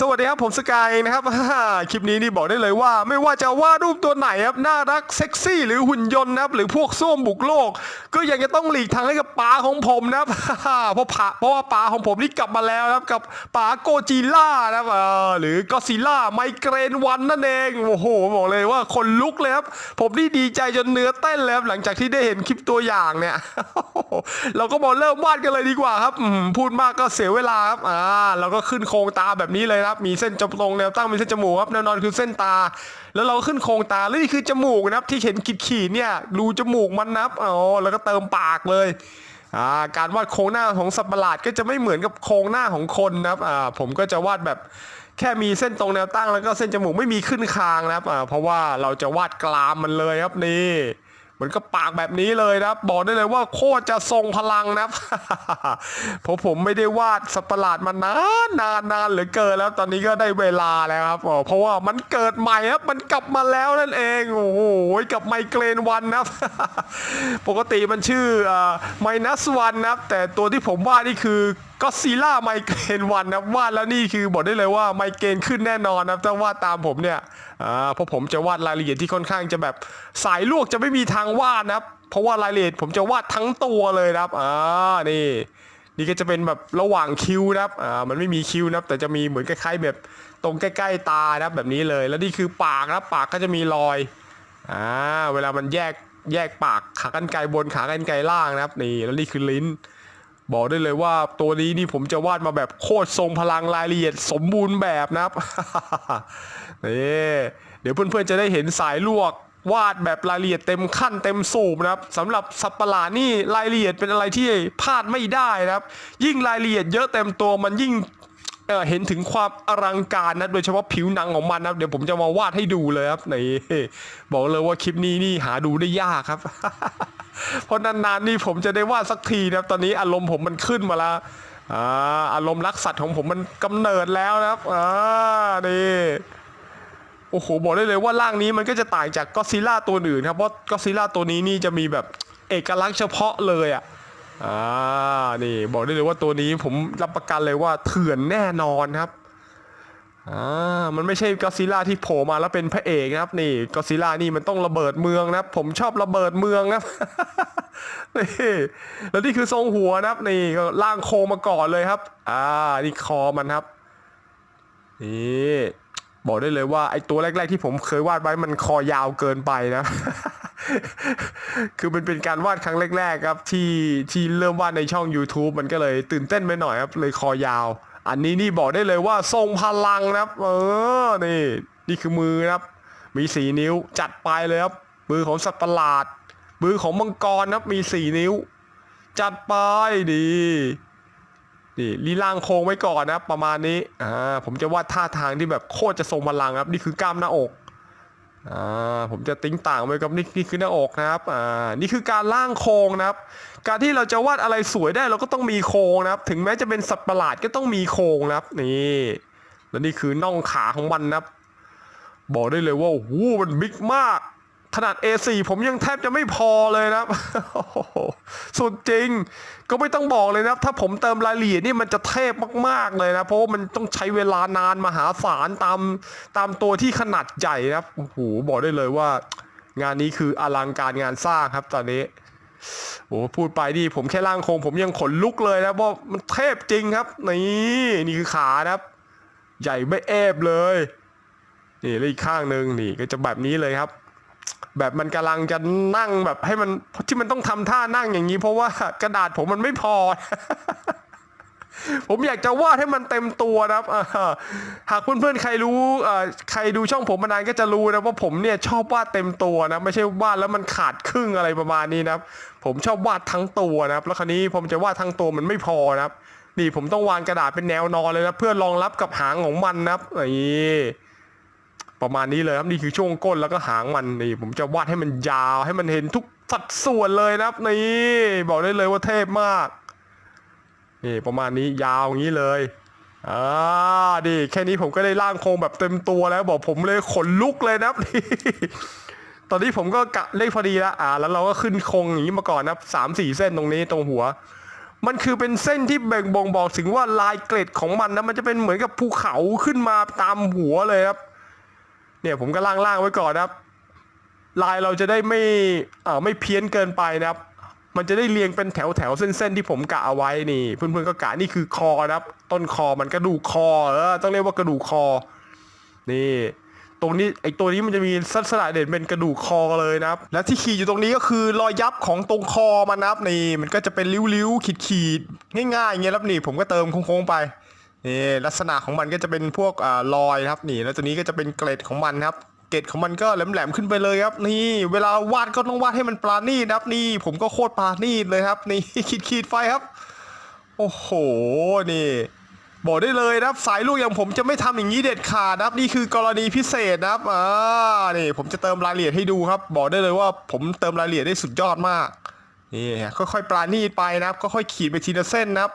สวัสดีครับผมสกายเองนะครับคลิปนี้นี่บอกได้เลยว่า ไม่ว่าจะวาดรูปตัวไหนครับน่ารักเซ็กซี่ หรือหุ่นยนต์นะครับหรือพวกส้วมบุกโลก ก็ยังจะต้องหลีกทางให้กับป๋าของผมนะเพราะผาเพราะว่าป๋าของผมนี่กลับมาแล้วนะครับกับป๋าโกจิล่านะครับหรือก็ซิล่าไมเกรนวันนั่นเองโอ้โหบอกเลยว่าคนลุกเลยครับผมนี่ดีใจจนเนื้อเต้นเลยครับหลังจากที่ได้เห็นคลิปตัวอย่างเนี่ยเราก็มาเริ่มวาดกันเลยดีกว่าครับพูดมากก็เสียเวลาครับอ่าเราก็ขึ้นโครงตาแบบนี้เลยครับมีเส้นจมูกแนวตั้งมีเส้นจมูกครับแนวนอนคือเส้นตา แล้วเราขึ้นโครงตาแล้วนี่คือจมูกนะครับที่เห็นขีดขีดเนี่ยรูจมูกมันนะครับอ๋อแล้วก็เติมปากเลยอ่าการวาดโครงหน้าของสัตว์ประหลาดก็จะไม่เหมือนกับโครงหน้าของคนนะครับอ่าผมก็จะวาดแบบแค่มีเส้นตรงแนวตั้งแล้วก็เส้นจมูกไม่มีขึ้นคางนะครับอ่าเพราะว่าเราจะวาดกรามมันเลยครับนี่ เหมือนกับปากแบบนี้เลยนะบอกได้เลยว่าโคตรจะทรงพลังนะครับเพราะผมไม่ได้วาดสัตว์ประหลาดมานานนานนานเหลือเกินแล้วตอนนี้ก็ได้เวลาแล้วครับเพราะว่ามันเกิดใหม่ครับมันกลับมาแล้วนั่นเองโอ้โหกับไมเกรนวันนะปกติมันชื่อไมนัสวันนะแต่ตัวที่ผมวาดนี่คือก็ซีล่าไมเกรนวันนะวาดแล้วนี่คือบอกได้เลยว่าไมเกรนขึ้นแน่นอนนะครับถ้าวาดตามผมเนี่ยอ่าเพราะผมจะวาดรายละเอียดที่ค่อนข้างจะแบบสายลวกจะไม่มีทางวาดนะครับ เพราะว่ารายละเอียดผมจะวาดทั้งตัวเลยนะครับอ่านี่ นี่ก็จะเป็นแบบระหว่างคิ้วนะครับอ่ามันไม่มีคิ้วนะครับ แต่จะมีเหมือนคล้ายๆแบบตรงใกล้ ๆ ตานะครับแบบนี้เลย แล้วนี่คือปากนะปากก็จะมีรอยอ่าเวลามันแยกแยกปากขากรรไกรบนขากรรไกรล่างนะครับนี่แล้วนี่คือลิ้น บอกได้เลยว่าตัวนี้นี่ผมจะวาดมาแบบโคตรทรงพลังรายละเอียดสมบูรณ์แบบนะครับนี่เดี๋ยวเพื่อนๆจะได้เห็นสายลวกวาดแบบรายละเอียดเต็มขั้นเต็มสูบนะครับสำหรับสัตว์ประหลาดนี่รายละเอียดเป็นอะไรที่พลาดไม่ได้นะครับ ยิ่งรายละเอียดเยอะเต็มตัวมันยิ่ง เอ่อเห็นถึงความอลังการนะโดยเฉพาะผิวหนังของมันนะเดี๋ยวผมจะมาวาดให้ดูเลยครับนี่บอกเลยว่าคลิปนี้นี่หาดูได้ยากครับ เพราะนานๆนี่ผมจะได้วาดสักทีนะครับ ตอนนี้อารมณ์ผมมันขึ้นมาแล้วอาอารมณ์รักสัตว์ของผมมันกำเนิดแล้วนะครับอ่านี่โอ้โหบอกได้เลยว่าร่างนี้มันก็จะต่างจากก็ซิล่าตัวอื่นครับเพราะก็ซิล่าตัวนี้นี่จะมีแบบเอกลักษณ์เฉพาะเลยอะ อ่านี่บอกได้เลยว่าตัวนี้ผมรับประกันเลยว่าเถื่อนแน่นอนครับอ่ามันไม่ใช่ก็ซิล่าที่โผล่มาแล้วเป็นพระเอกนะครับ นี่ก็ซิล่านี่มันต้องระเบิดเมืองนะครับ ผมชอบระเบิดเมืองนะครับนี่แล้วนี่คือทรงหัวนะครับ นี่ก็ล่างโครงมาก่อนเลยครับ อ่านี่คอมันครับนี่บอกได้เลยว่าไอตัวแรก ๆ ที่ผมเคยวาดไว้มันคอยาวเกินไปนะ คือมันเป็นการวาดครั้งแรกๆครับ ที่ที่เริ่มวาดในช่อง YouTube มันก็เลยตื่นเต้นไปหน่อยครับ เลยคอยาว อันนี้นี่บอกได้เลยว่าทรงพลังนะครับ เออนี่ นี่คือมือครับ มีสีนิ้วจัดไปเลยครับ มือของสัตว์ประหลาด มือของมังกรนะครับมีสีนิ้ว จัดไปดีนี่ลีล่างโค้งไว้ก่อนนะประมาณนี้อ่าผมจะวาดท่าทางที่แบบโคตรจะทรงพลังครับ นี่คือกล้ามหน้าอก อ่าผมจะติ้งต่างไว้กับนี่นี่คือหน้าอกนะครับอ่านี่คือการล่างโครงนะครับ การที่เราจะวาดอะไรสวยได้เราก็ต้องมีโครงนะครับ ถึงแม้จะเป็นสัตว์ประหลาดก็ต้องมีโครงนะครับนี่แล้วนี่คือน่องขาของมันนะครับ บอกได้เลยว่าโอ้โหมันบิ๊กมาก ขนาด A4 ผมยังแทบจะไม่พอเลยนะสุดจริง ก็ไม่ต้องบอกเลยนะ ถ้าผมเติมรายละเอียดนี่มันจะเทพมากๆเลยนะ เพราะว่ามันต้องใช้เวลานานมหาศาลตามตามตัวที่ขนาดใหญ่นะโอ้โหบอกได้เลยว่า งานนี้คืออลังการงานสร้างครับตอนนี้โอ้พูดไปนี่ผมแค่ร่างโครงผมยังขนลุกเลยนะเพราะมันเทพจริงครับนี่นี่คือขานะครับ ใหญ่ไม่แอบเลย นี่แล้วอีกข้างหนึ่งนี่ก็จะแบบนี้เลยครับ แบบมันกำลังจะนั่งแบบให้มันที่มันต้องทำท่านั่งอย่างนี้ เพราะว่ากระดาษผมมันไม่พอ ผมอยากจะวาดให้มันเต็มตัวนะครับหากเพื่อนๆใครรู้ใครดูช่องผมมานานก็จะรู้นะว่าผมเนี่ยชอบวาดเต็มตัวนะ ไม่ใช่วาดแล้วมันขาดครึ่งอะไรประมาณนี้นะครับ ผมชอบวาดทั้งตัวนะครับ แล้วคราวนี้ผมจะวาดทั้งตัวมันไม่พอนะครับนี่ผมต้องวางกระดาษเป็นแนวนอนเลยนะเพื่อรองรับกับหางของมันนะครับนี่ ประมาณนี้เลยครับนี่คือช่วงก้นแล้วก็หางมันนี่ ผมจะวาดให้มันยาวให้มันเห็นทุกสัดส่วนเลยนะครับนี่บอกได้เลยว่าเทพมากนี่ประมาณนี้ยาวอย่างนี้เลยอ่าดิแค่นี้ผมก็ได้ร่างโครงแบบเต็มตัวแล้วบอกผมเลยขนลุกเลยนะครับนี่ตอนนี้ผมก็กะเลขพอดีแล้วอ่า แล้วเราก็ขึ้นโครงอย่างนี้มาก่อนนะสามสี่เส้นตรงนี้ตรงหัว มันคือเป็นเส้นที่แบ่งบ่งบอกถึงว่าลายเกล็ดของมันนะมันจะเป็นเหมือนกับภูเขาขึ้นมาตามหัวเลยครับ เนี่ยผมก็ล่างๆไว้ก่อนนะครับ ลายเราจะได้ไม่เอ่อไม่เพี้ยนเกินไปนะครับ มันจะได้เรียงเป็นแถวแถวๆเส้นๆที่ผมกะเอาไว้นี่ เพื่อนๆก็กะนี่คือคอนะครับ ต้นคอมันกระดูกคอเออต้องเรียกว่ากระดูกคอ นี่ ตรงนี้ไอตัวนี้มันจะมีลักษณะเด่นเป็นกระดูกคอเลยนะครับ และที่ขีดอยู่ตรงนี้ก็คือรอยยับของตรงคอมันนะครับนี่มันก็จะเป็นริ้วๆขีดๆง่ายๆอย่างเงี้ยครับนี่ผมก็เติมโค้งๆไป นี่ลักษณะของมันก็จะเป็นพวกอ่ารอยครับนี่ แล้วตัวนี้ก็จะเป็นเกล็ดของมันครับ เกล็ดของมันก็แหลมๆขึ้นไปเลยครับ นี่ เวลาวาดก็ต้องวาดให้มันปราณีตนะครับนี่ ผมก็โคตรปราณีตเลยครับ นี่ขีดๆไฟครับ โอ้โหนี่บอกได้เลยนะครับสายลูกอย่างผมจะไม่ทำอย่างนี้เด็ดขาดนะครับ นี่คือกรณีพิเศษนะครับอ่านี่ผมจะเติมรายละเอียดให้ดูครับ บอกได้เลยว่าผมเติมรายละเอียดได้สุดยอดมากนี่ค่อยๆปราณีตไปนะครับค่อยๆขีดไปทีละเส้นนะครับ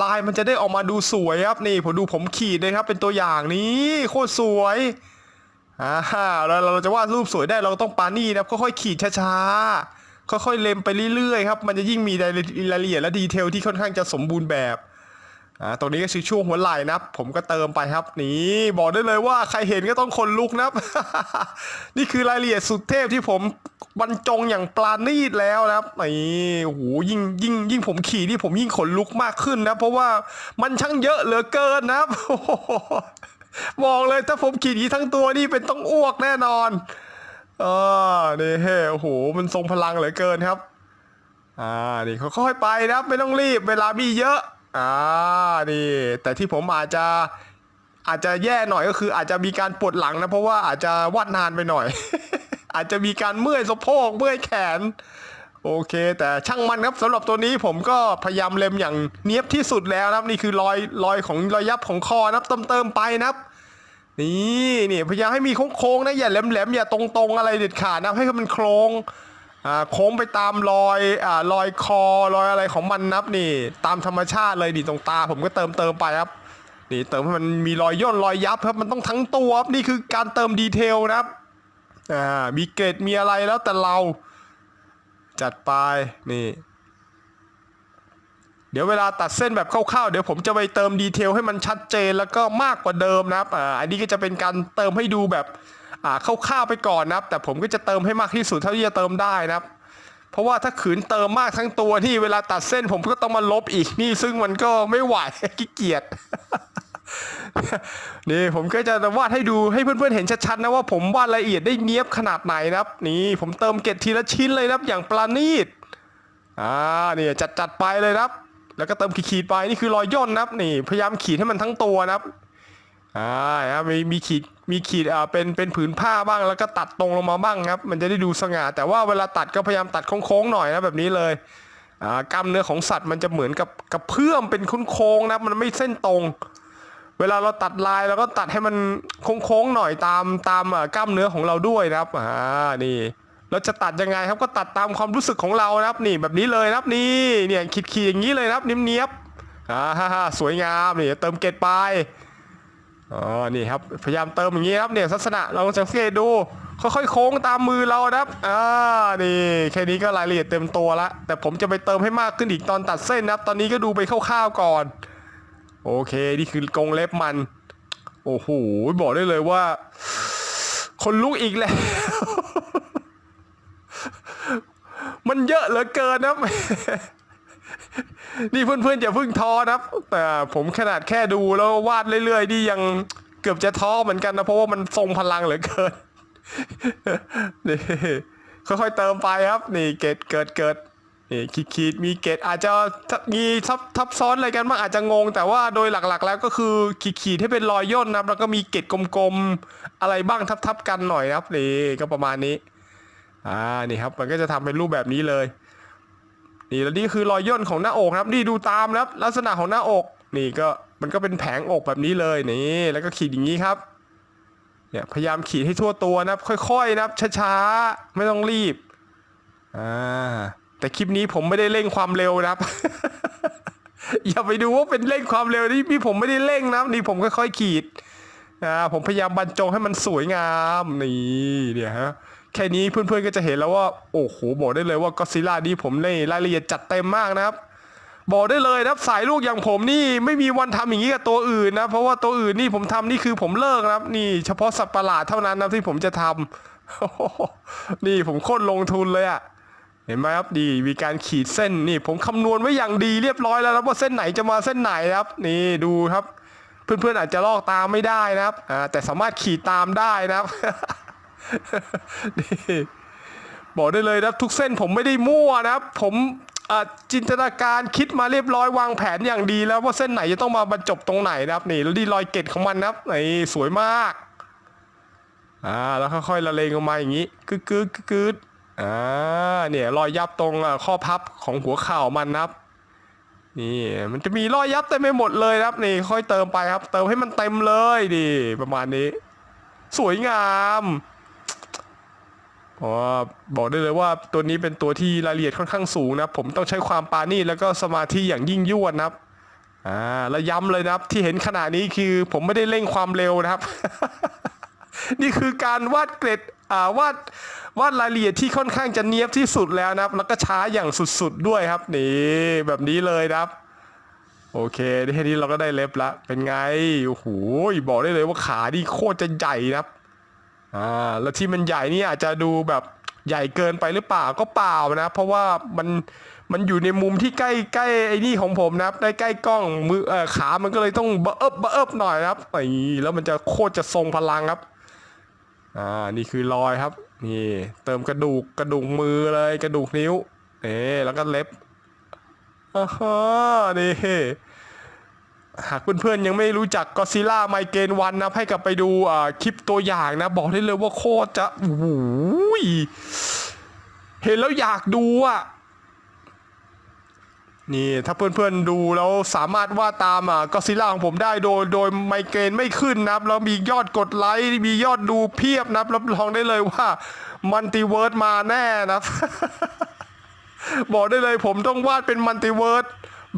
ลายมันจะได้ออกมาดูสวยครับนี่ผมดูผมขีดเลยครับ เป็นตัวอย่างนี้โคตรสวยอ่าแล้วเราจะวาดรูปสวยได้เราต้องปานี่นะครับค่อยๆขีดช้าๆค่อยๆเล็มไปเรื่อยๆครับมันจะยิ่งมีรายละเอียดและดีเทลที่ค่อนข้างจะสมบูรณ์แบบ อ่าตรงนี้ก็คือช่วงหัวไหล่นะครับ ผมก็เติมไปครับ นี่บอกได้เลยว่าใครเห็นก็ต้องคนลุกนะครับ นี่คือรายละเอียดสุดเทพที่ผมบรรจงอย่างปราณีตแล้วนะครับนี่โอ้โหยิ่งยิ่งยิ่งผมขี่ที่ผมยิ่งขนลุกมากขึ้นนะ เพราะว่ามันช่างเยอะเหลือเกินนะครับบอกเลยถ้าผมขี่นี้ทั้งตัวนี่เป็นต้องอ้วกแน่นอนเออนี่เฮ้โอ้โหมันทรงพลังเหลือเกินครับ อ่านี่ค่อยๆไปนะครับไม่ต้องรีบเวลามีเยอะ อ่านี่แต่ที่ผมอาจจะอาจจะแย่หน่อยก็คือ อาจจะมีการปวดหลังนะ เพราะว่าอาจจะวาดนานไปหน่อย อาจจะมีการเมื่อยสะโพกเมื่อยแขน โอเค แต่ช่างมันครับสำหรับตัวนี้ผมก็พยายามเล็มอย่างเนียบที่สุดแล้วนะครับ นี่คือรอยรอยของรอยยับของคอนะครับเติมเติมๆไปนะครับนี่นี่พยายามให้มีโค้งๆนะอย่าแหลมๆอย่าตรงๆอะไรเด็ดขาดนะให้มันโค้ง อ่าโค้งไปตามรอยอ่ารอยคอรอยอะไรของมันนับนี่ ตามธรรมชาติเลยดิตรงตา ผมก็เติมเติมไปครับนี่เติมให้มันมีรอยย่นรอยยับครับมันต้องทั้งตัวครับนี่คือการเติมดีเทลนะครับอ่ามีเกรดมีอะไรแล้วแต่เราจัดไปนี่ เดี๋ยวเวลาตัดเส้นแบบคร่าวๆเดี๋ยวผมจะไปเติมดีเทลให้มันชัดเจนแล้วก็มากกว่าเดิมนะครับอ่าอันนี้ก็จะเป็นการเติมให้ดูแบบ อ่าคร่าวๆไปก่อนนะครับ แต่ผมก็จะเติมให้มากที่สุดเท่าที่จะเติมได้นะครับ เพราะว่าถ้าขืนเติมมากทั้งตัวที่เวลาตัดเส้นผมก็ต้องมาลบอีกนี่ซึ่งมันก็ไม่ไหวขี้เกียจนี่ผมก็จะวาดให้ดูให้เพื่อนๆเห็นชัดๆนะว่าผมวาดละเอียดได้เนี้ยบขนาดไหนนะครับ นี่ผมเติมเกล็ดทีละชิ้นเลยนะครับ อย่างปราณีตอ่านี่จัดๆไปเลยนะครับ แล้วก็เติมขีดๆไปนี่คือรอยย่นนะครับ นี่พยายามขีดให้มันทั้งตัวนะครับ อ่านะครับมีมีขีดมีขีดอ่าเป็นเป็นผืนผ้าบ้างแล้วก็ตัดตรงลงมาบ้างครับ มันจะได้ดูสง่า แต่ว่าเวลาตัดก็พยายามตัดโค้งๆหน่อยนะแบบนี้เลยอ่ากล้ามเนื้อของสัตว์มันจะเหมือนกับกับเพื่อมเป็นโค้งๆนะมันไม่เส้นตรง เวลาเราตัดลายเราก็ตัดให้มันโค้งๆหน่อยตามตามอ่ากล้ามเนื้อของเราด้วยนะครับอ่านี่เราจะตัดยังไงครับก็ตัดตามความรู้สึกของเรานะครับนี่แบบนี้เลยนะครับนี่เนี่ยขีดขีดๆอย่างนี้เลยนะครับเนี้ยบๆอ่าฮ่าสวยงามนี่เติมเกล็ดไป อ๋อนี่ครับพยายามเติมอย่างนี้ครับเนี่ยลักษณะเราสังเกตดูค่อยๆโค้งตามมือเรานะครับอ่านี่แค่นี้ก็รายละเอียดเต็มตัวละแต่ผมจะไปเติมให้มากขึ้นอีกตอนตัดเส้นนะครับ ตอนนี้ก็ดูไปคร่าวๆก่อน โอเคนี่คือกรงเล็บมัน โอ้โหบอกได้เลยว่า คนลุกอีกแล้ว มันเยอะเหลือเกินนะครับ นี่เพื่อนๆอย่าเพิ่งท้อนะครับแต่ผมขนาดแค่ดูแล้ววาดเรื่อยๆนี่ยังเกือบจะท้อเหมือนกันนะเพราะว่ามันทรงพลังเหลือเกินนี่ค่อยๆเติมไปครับ นี่เกตเกิดเกิดนี่ขีดขีดๆมีเกตอาจจะมีทับทับซ้อนอะไรกันบ้างอาจจะงง แต่ว่าโดยหลักๆ แล้วก็คือขีดขีดๆให้เป็นรอยย่นนะครับ แล้วก็มีเกตกลมๆอะไรบ้างทับๆกันหน่อยนะครับนี่ก็ประมาณนี้อ่านี่ครับมันก็จะทำเป็นรูปแบบนี้เลย นี่แล้วนี่คือรอยย่นของหน้าอกครับนี่ดูตามนะครับลักษณะของหน้าอก นี่ก็มันก็เป็นแผงอกแบบนี้เลยนี่แล้วก็ขีดอย่างนี้ครับเนี่ยพยายามขีดให้ทั่วตัวนะครับค่อยๆนะครับช้าๆไม่ต้องรีบอ่าแต่คลิปนี้ผมไม่ได้เร่งความเร็วนะครับ อย่าไปดูว่าเป็นเร่งความเร็วนี่พี่ผมไม่ได้เร่งนะนี่ผมค่อยๆขีดอ่าผมพยายามบรรจงให้มันสวยงามนี่เนี่ยฮะ แค่นี้เพื่อนๆก็จะเห็นแล้วว่า โอ้โห บอกได้เลยว่าก็ซิล่านี่ผมในรายละเอียดจัดเต็มมากนะครับ บอกได้เลยนะครับสายลูกอย่างผมนี่ไม่มีวันทำอย่างนี้กับตัวอื่นนะ เพราะว่าตัวอื่นนี่ผมทำนี่คือผมเลิกนะครับ นี่เฉพาะสัตว์ประหลาดเท่านั้นนะที่ผมจะทำนี่ผมโคตรลงทุนเลยอะเห็นไหมครับดีมีการขีดเส้นนี่ผมคำนวณไว้อย่างดีเรียบร้อยแล้วนะว่าเส้นไหนจะมาเส้นไหนครับ นี่ดูครับ เพื่อนๆอาจจะลอกตามไม่ได้นะครับแต่สามารถขีดตามได้นะครับ นี่บอกได้เลยนะทุกเส้นผมไม่ได้มั่วนะครับผมจินตนาการคิดมาเรียบร้อยวางแผนอย่างดีแล้วว่าเส้นไหนจะต้องมาบรรจบตรงไหนนะครับ นี่แล้วดีรอยเกตของมันนะครับนี่สวยมากอ่าแล้วค่อยๆละเลงออกมาอย่างนี้กึกกึกกึกกึกอ่าเนี่ยรอยยับตรงข้อพับของหัวเข่ามันนะครับนี่มันจะมีรอยยับเต็มไปหมดเลยนะครับนี่ค่อยเติมไปครับ เติมให้มันเต็มเลยดีประมาณนี้ สวยงาม อ๋อบอกได้เลยว่าตัวนี้เป็นตัวที่รายละเอียดค่อนข้างสูงนะผมต้องใช้ความปาณีตแล้วก็สมาธิอย่างยิ่งยวดนะครับอ่าแล้วย้ำเลยนะครับที่เห็นขนาดนี้คือผมไม่ได้เร่งความเร็วนะครับ นี่คือการวาดเกร็ดอ่าวาดวาดรายละเอียดที่ค่อนข้างจะเนียบที่สุดแล้วนะครับ แล้วก็ช้าอย่างสุดๆด้วยครับนี่แบบนี้เลยนะครับ โอเคแค่นี้เราก็ได้เล็บละเป็นไงโอ้โหบอกได้เลยว่าขานี่โคตรจะใหญ่นะครับ อ่าแล้วที่มันใหญ่นี่อาจจะดูแบบใหญ่เกินไปหรือเปล่าก็เปล่านะ เพราะว่ามันมันอยู่ในมุมที่ใกล้ใกล้ไอ้นี่ของผมนะครับได้ใกล้กล้องมือเออขามันก็เลยต้องเบอะเบอะหน่อยนะครับไอ้แล้วมันจะโคตรจะทรงพลังครับอ่านี่คือรอยครับนี่เติมกระดูกกระดูกมือเลยกระดูกนิ้วเอ๊แล้วก็เล็บอ่าฮะนี่ หากเพื่อนๆยังไม่รู้จักก็ซิล่าไมเกนวันนะให้กลับไปดูคลิปตัวอย่างนะ บอกได้เลยว่าโคตรจะโอ้โหยเห็นแล้วอยากดูอะนี่ถ้าเพื่อนๆดูแล้วสามารถวาดตามอะก็ซิล่าของผมได้โดยโดยไมเกรนไม่ขึ้นนะครับแล้วมียอดกดไลค์มียอดดูเพียบนะครับรับรองได้เลยว่ามันติเวิร์สมาแน่นับบอกได้เลยผมต้องวาดเป็นมัลติเวิร์ส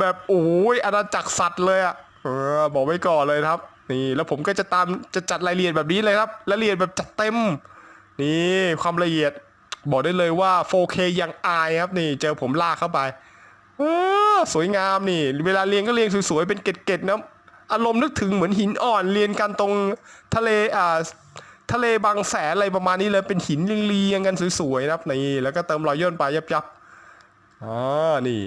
แบบโอ้ยอาณาจักรสัตว์เลยอะเออบอกไว้ก่อนเลยครับ นี่แล้วผมก็จะตามจะจัดรายละเอียดแบบนี้เลยครับรายละเอียดแบบจัดเต็ม นี่ความละเอียด บอกได้เลยว่า 4K ยังอายครับนี่ เจอผมลากเข้าไปเออสวยงามนี่ เวลาเรียงก็เรียงสวยๆเป็นเกล็ดๆนะอารมณ์นึกถึงเหมือนหินอ่อนเรียนกันตรงทะเลอ่าทะเลบางแสนอะไรประมาณนี้เลยเป็นหินเรียงกันสวยๆนะครับนี่แล้วก็เติมรอยย่นไปยับๆอ๋อนี่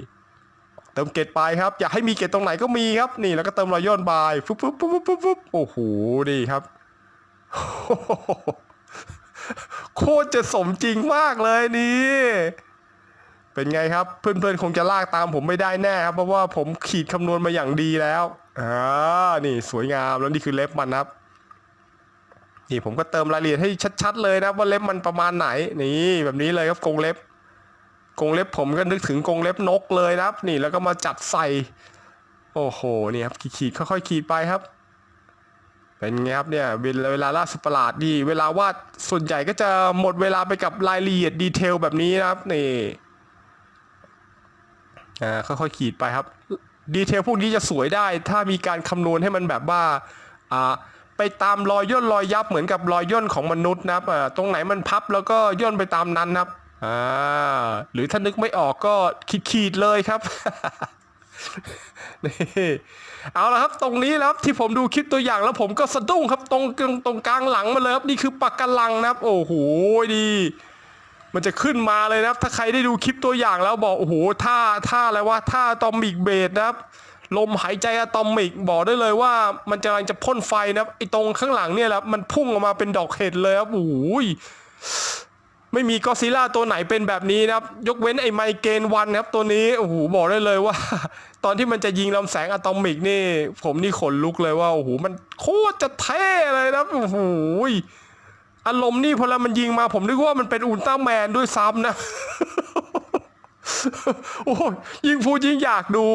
เติมเกตไปครับ อยากให้มีเกตตรงไหนก็มีครับ นี่แล้วก็เติมรอยย่นไปฟุ๊บฟุ๊บฟุ๊บฟุ๊บฟุ๊บโอ้โหดีครับ โคตรจะสมจริงมากเลยนี่ เป็นไงครับ เพื่อนๆ คงจะลากตามผมไม่ได้แน่ครับ เพราะว่าผมขีดคำนวณมาอย่างดีแล้วอ่านี่สวยงามแล้วนี่คือเล็บมันครับนี่ผมก็เติมรายละเอียดให้ชัด ๆ เลยนะว่าเล็บมันประมาณไหน นี่แบบนี้เลยครับกรงเล็บ กงเล็บผมก็นึกถึงกงเล็บนกเลยนะครับ นี่แล้วก็มาจัดใส่ โอ้โหเนี่ยครับขีดๆค่อยๆขีดไปครับ เป็นไงครับเนี่ยเวลาล่าสัตว์ประหลาดดี เวลาวาดส่วนใหญ่ก็จะหมดเวลาไปกับรายละเอียดดีเทลแบบนี้นะครับนี่อ่าค่อยๆขีดไปครับดีเทลพวกนี้จะสวยได้ ถ้ามีการคำนวณให้มันแบบว่าอ่าไปตามรอยย่นรอยยับเหมือนกับรอยย่นของมนุษย์นะครับอ่าตรงไหนมันพับแล้วก็ย่นไปตามนั้นนะครับ อ่าหรือถ้านึกไม่ออกก็ขีดๆเลยครับนี่เอาละครับตรงนี้แล้วครับที่ผมดูคลิปตัวอย่างแล้วผมก็สะดุ้งครับตรงตรงตรงกลางหลังมาเลยครับนี่คือปากกาลังนะครับโอ้โหดี มันจะขึ้นมาเลยนะครับ ถ้าใครได้ดูคลิปตัวอย่างแล้วบอกโอ้โหท่าท่าอะไรวะท่าตอมิกเบสนะครับ ลมหายใจอะตอมิกบอกได้เลยว่า มันจะกำลังจะพ่นไฟนะครับไอตรงข้างหลังเนี่ยแหละมันพุ่งออกมาเป็นดอกเห็ดเลยครับโอ้โห ไม่มีก็ซิล่าตัวไหนเป็นแบบนี้นะครับ ยกเว้นไอ้ไมเกนวันครับตัวนี้โอ้โหบอกได้เลยว่า ตอนที่มันจะยิงลำแสงอะตอมิกนี่ ผมนี่ขนลุกเลยว่าโอ้โหมันโคตรจะเท่เลยนะโอ้โหอารมณ์นี่พอแล้วมันยิงมา ผมนึกว่ามันเป็นอุลตร้าแมนด้วยซ้ำนะ โอ้ยยิงพูยิงอยากดู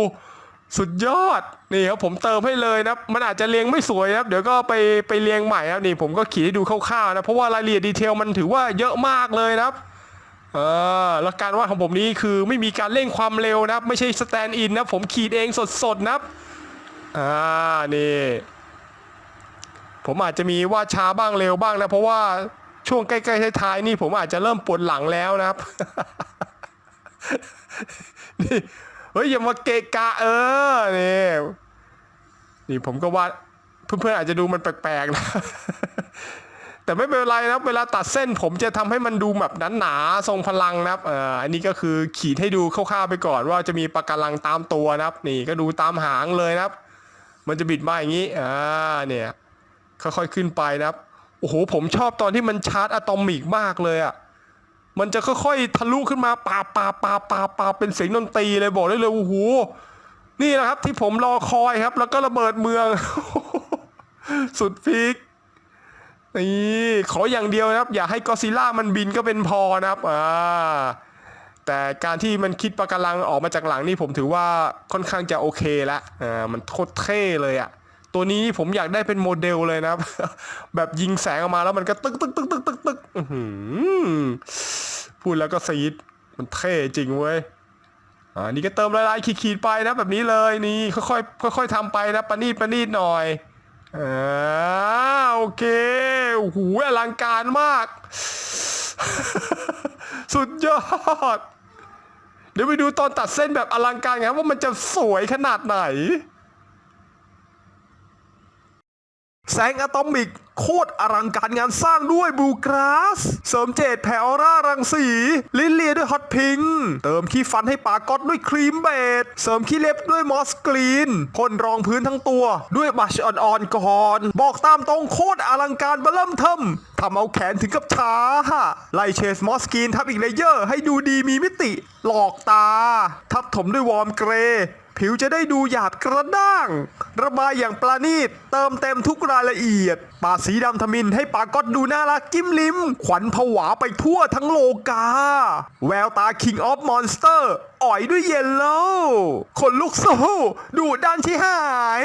สุดยอดนี่ครับผมเติมให้เลยนะครับมันอาจจะเรียงไม่สวยนะครับเดี๋ยวก็ไปไปเรียงใหม่ครับนี่ผมก็ขีดให้ดูคร่าวๆนะเพราะว่ารายละเอียดดีเทลมันถือว่าเยอะมากเลยนะครับเออแล้วการวาดของผมนี้คือไม่มีการเร่งความเร็วนะครับไม่ใช่สแตนด์อินนะผมขีดเองสดๆนะครับอ่านี่ผมอาจจะมีวาดช้าบ้างเร็วบ้างนะเพราะว่าช่วงใกล้ๆท้ายๆนี่ผมอาจจะเริ่มปวดหลังแล้วนะครับนี่ เฮ้ยอย่ามาเกะกะเออนี่นี่ผมก็ว่าเพื่อนๆอาจจะดูมันแปลกๆนะแต่ไม่เป็นไรนะเวลาตัดเส้นผมจะทำให้มันดูแบบหนาๆทรงพลังนะครับอ่ออันนี้ก็คือขีดให้ดูคร่าวๆไปก่อน ว่าจะมีปะการังตามตัวนะครับ นี่ก็ดูตามหางเลยนะครับ มันจะบิดมาอย่างนี้อ่าเนี่ยค่อยๆขึ้นไปนะครับโอ้โหผมชอบตอนที่มันชาร์จอะตอมิกมากเลยอะ่ะ มันจะค่อยๆทะลุขึ้นมาปาปาปาปาปาเป็นเสียงดนตรีเลยบอกได้เลยโอ้โหนี่แหละครับ ที่ผมรอคอยครับ แล้วก็ระเบิดเมือง สุดพีคนี่ขออย่างเดียวนะครับ อย่าให้กอซิล่ามันบินก็เป็นพอนะครับอ่าแต่การที่มันคิดปะการังออกมาจากหลังนี่ผมถือว่าค่อนข้างจะโอเคล้วอ่ามันโคตรเท่เลยอะ่ะ ตัวนี้ผมอยากได้เป็นโมเดลเลยนะครับ แบบยิงแสงออกมาแล้วมันก็ตึกตึกตึกตึกตึกตึกพูดแล้วก็ซีดมันเท่จริงเว้ยอ่านี่ก็เติมลายๆขีดๆไปนะ แบบนี้เลยนี่ค่อยๆค่อยๆทำไปนะประณีตประณีตหน่อยอ่าโอเคโอ้โหอลังการมาก สุดยอด เดี๋ยวไปดูตอนตัดเส้นแบบอลังการครับว่ามันจะสวยขนาดไหน แสงอะตอมิกโคตรอลังการงานสร้างด้วยบลูกราส เสริมเจดแผ่ออร่ารังสี ลิเลียด้วยฮอตพิงค์เติมขี้ฟันให้ปาก๊อตด้วยครีมเบดเสริมขี้เล็บด้วยมอสกรีนพ่นรองพื้นทั้งตัว ด้วยบัชอ่อนๆก่อน บอกตามตรงโคตรอลังการเบอเริ่มเทิมทำเอาแขนถึงกับช้าไล่เชสมอสกรีนทับอีกเลเยอร์ ให้ดูดีมีมิติ หลอกตา ทับถมด้วยวอร์มเกรย์ ผิวจะได้ดูหยาบกระด้าง ระบายอย่างปราณีต เติมเต็มทุกรายละเอียดปาสีดำทมินให้ปาก๊อตดูน่ารักกิ้มลิ้ม ขวัญผวาไปทั่วทั้งโลกา แววตา King of Monster อ่อยด้วยเยลโล่ขนลุกโซ่ดูด้านที่หาย